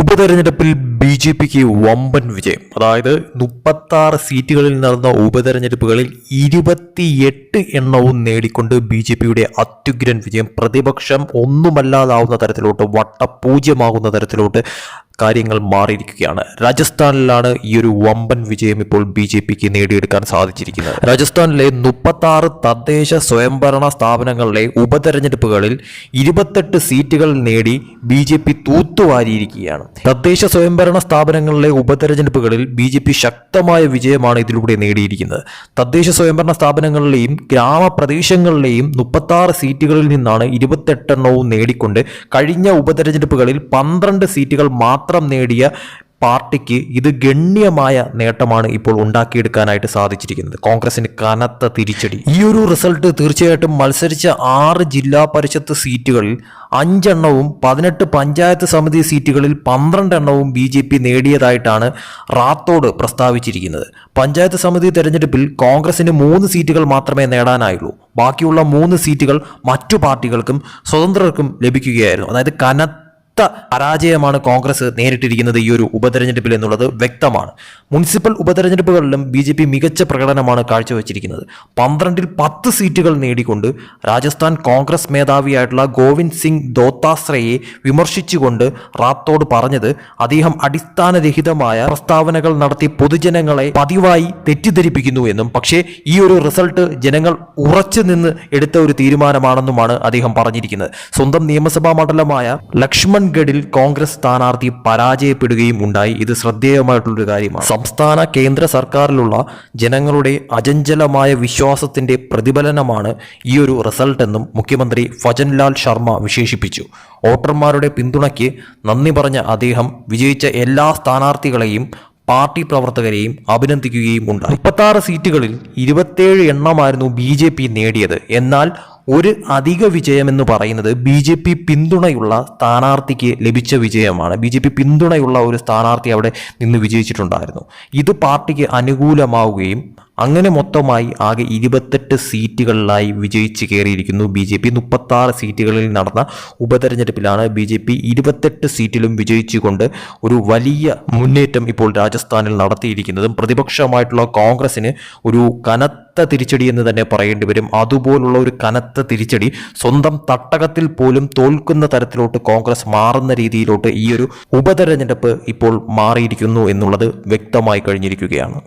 ഉപതെരഞ്ഞെടുപ്പിൽ B J പിക്ക് വമ്പൻ വിജയം. അതായത് മുപ്പത്താറ് സീറ്റുകളിൽ നടന്ന ഉപതെരഞ്ഞെടുപ്പുകളിൽ ഇരുപത്തിയെട്ട് എണ്ണവും നേടിക്കൊണ്ട് ബി ജെ പിയുടെ അത്യുഗ്രൻ വിജയം. പ്രതിപക്ഷം ഒന്നുമല്ലാതാവുന്ന തരത്തിലോട്ട് വട്ടപൂജ്യമാകുന്ന തരത്തിലോട്ട് കാര്യങ്ങൾ മാറിയിരിക്കുകയാണ്. രാജസ്ഥാനിലാണ് ഈ ഒരു വമ്പൻ വിജയം ഇപ്പോൾ ബി ജെ പിക്ക് നേടിയെടുക്കാൻ സാധിച്ചിരിക്കുന്നത്. രാജസ്ഥാനിലെ മുപ്പത്താറ് തദ്ദേശ സ്വയംഭരണ സ്ഥാപനങ്ങളിലെ ഉപതെരഞ്ഞെടുപ്പുകളിൽ ഇരുപത്തെട്ട് സീറ്റുകൾ നേടി ബി ജെ പി തൂത്തുവാരിയിരിക്കുകയാണ്. തദ്ദേശ സ്വയംഭരണ സ്ഥാപനങ്ങളിലെ ഉപതെരഞ്ഞെടുപ്പുകളിൽ ബി ജെ പി ശക്തമായ വിജയമാണ് ഇതിലൂടെ നേടിയിരിക്കുന്നത്. തദ്ദേശ സ്വയംഭരണ സ്ഥാപനങ്ങളിലെയും ഗ്രാമപ്രദേശങ്ങളിലെയും മുപ്പത്താറ് സീറ്റുകളിൽ നിന്നാണ് ഇരുപത്തെട്ടെണ്ണവും നേടിക്കൊണ്ട് കഴിഞ്ഞ ഉപതെരഞ്ഞെടുപ്പുകളിൽ പന്ത്രണ്ട് സീറ്റുകൾ മാത്രം നേടിയ പാർട്ടിക്ക് ഇത് ഗണ്യമായ നേട്ടമാണ് ഇപ്പോൾ ഉണ്ടാക്കിയെടുക്കാനായിട്ട് സാധിച്ചിരിക്കുന്നത്. കോൺഗ്രസിന് കനത്ത തിരിച്ചടി. ഈ ഒരു റിസൾട്ട് തീർച്ചയായിട്ടും മത്സരിച്ച ആറ് ജില്ലാ പരിഷത്ത് സീറ്റുകളിൽ അഞ്ചെണ്ണവും പതിനെട്ട് പഞ്ചായത്ത് സമിതി സീറ്റുകളിൽ പന്ത്രണ്ടെണ്ണവും ബി ജെ പി നേടിയതായിട്ടാണ് റാത്തോഡ് പ്രസ്താവിച്ചിരിക്കുന്നത്. പഞ്ചായത്ത് സമിതി തെരഞ്ഞെടുപ്പിൽ കോൺഗ്രസിന് മൂന്ന് സീറ്റുകൾ മാത്രമേ നേടാനായുള്ളൂ. ബാക്കിയുള്ള മൂന്ന് സീറ്റുകൾ മറ്റു പാർട്ടികൾക്കും സ്വതന്ത്രർക്കും ലഭിക്കുകയായിരുന്നു. അതായത് കനത്ത കനത്ത പരാജയമാണ് കോൺഗ്രസ് നേരിട്ടിരിക്കുന്നത് ഈ ഒരു ഉപതെരഞ്ഞെടുപ്പിൽ എന്നുള്ളത് വ്യക്തമാണ്. മുനിസിപ്പൽ ഉപതെരഞ്ഞെടുപ്പുകളിലും ബി ജെ പി മികച്ച പ്രകടനമാണ് കാഴ്ചവെച്ചിരിക്കുന്നത്. പന്ത്രണ്ടിൽ പത്ത് സീറ്റുകൾ നേടിക്കൊണ്ട് രാജസ്ഥാൻ കോൺഗ്രസ് മേധാവിയായിട്ടുള്ള ഗോവിന്ദ് സിംഗ് ദോത്താശ്രയെ വിമർശിച്ചുകൊണ്ട് റാത്തോട് പറഞ്ഞത് അദ്ദേഹം അടിസ്ഥാനരഹിതമായ പ്രസ്താവനകൾ നടത്തി പൊതുജനങ്ങളെ പതിവായി തെറ്റിദ്ധരിപ്പിക്കുന്നു എന്നും പക്ഷേ ഈ ഒരു റിസൾട്ട് ജനങ്ങൾ ഉറച്ചു നിന്ന് എടുത്ത ഒരു തീരുമാനമാണെന്നുമാണ് അദ്ദേഹം പറഞ്ഞിരിക്കുന്നത്. സ്വന്തം നിയമസഭാ മണ്ഡലമായ ലക്ഷ്മൺഗഡിൽ കോൺഗ്രസ് സ്ഥാനാർത്ഥി പരാജയപ്പെടുകയും ഉണ്ടായി. ഇത് ശ്രദ്ധേയമായിട്ടുള്ളൊരു കാര്യമാണ്. സംസ്ഥാന കേന്ദ്ര സർക്കാരിലുള്ള ജനങ്ങളുടെ അജഞ്ചലമായ വിശ്വാസത്തിന്റെ പ്രതിഫലനമാണ് ഈ ഒരു റിസൾട്ട് എന്നും മുഖ്യമന്ത്രി ഫജൻലാൽ ശർമ്മ വിശേഷിപ്പിച്ചു. വോട്ടർമാരുടെ പിന്തുണയ്ക്ക് നന്ദി പറഞ്ഞ അദ്ദേഹം വിജയിച്ച എല്ലാ സ്ഥാനാർത്ഥികളെയും പാർട്ടി പ്രവർത്തകരെയും അഭിനന്ദിക്കുകയും ഉണ്ടായി. മുപ്പത്താറ് സീറ്റുകളിൽ ഇരുപത്തേഴ് എണ്ണമായിരുന്നു ബി നേടിയത്. എന്നാൽ ഒരു അധിക വിജയമെന്ന് പറയുന്നത് ബി ജെ പി പിന്തുണയുള്ള സ്ഥാനാർത്ഥിക്ക് ലഭിച്ച വിജയമാണ്. ബി ജെ പി പിന്തുണയുള്ള ഒരു സ്ഥാനാർത്ഥി അവിടെ നിന്ന് വിജയിച്ചിട്ടുണ്ടായിരുന്നു. ഇത് പാർട്ടിക്ക് അനുകൂലമാവുകയും അങ്ങനെ മൊത്തമായി ആകെ ഇരുപത്തെട്ട് സീറ്റുകളിലായി വിജയിച്ച് കയറിയിരിക്കുന്നു ബി ജെ പി. മുപ്പത്താറ് സീറ്റുകളിൽ നടന്ന ഉപതെരഞ്ഞെടുപ്പിലാണ് ബി ജെ പി ഇരുപത്തെട്ട് സീറ്റിലും വിജയിച്ചുകൊണ്ട് ഒരു വലിയ മുന്നേറ്റം ഇപ്പോൾ രാജസ്ഥാനിൽ നടത്തിയിരിക്കുന്നതും പ്രതിപക്ഷമായിട്ടുള്ള കോൺഗ്രസിന് ഒരു കനത്ത തിരിച്ചടി എന്ന് തന്നെ പറയേണ്ടി വരും. അതുപോലുള്ള ഒരു കനത്ത തിരിച്ചടി സ്വന്തം തട്ടകത്തിൽ പോലും തോൽക്കുന്ന തരത്തിലോട്ട് കോൺഗ്രസ് മാറുന്ന രീതിയിലോട്ട് ഈ ഒരു ഉപതെരഞ്ഞെടുപ്പ് ഇപ്പോൾ മാറിയിരിക്കുന്നു എന്നുള്ളത് വ്യക്തമായി കഴിഞ്ഞിരിക്കുകയാണ്.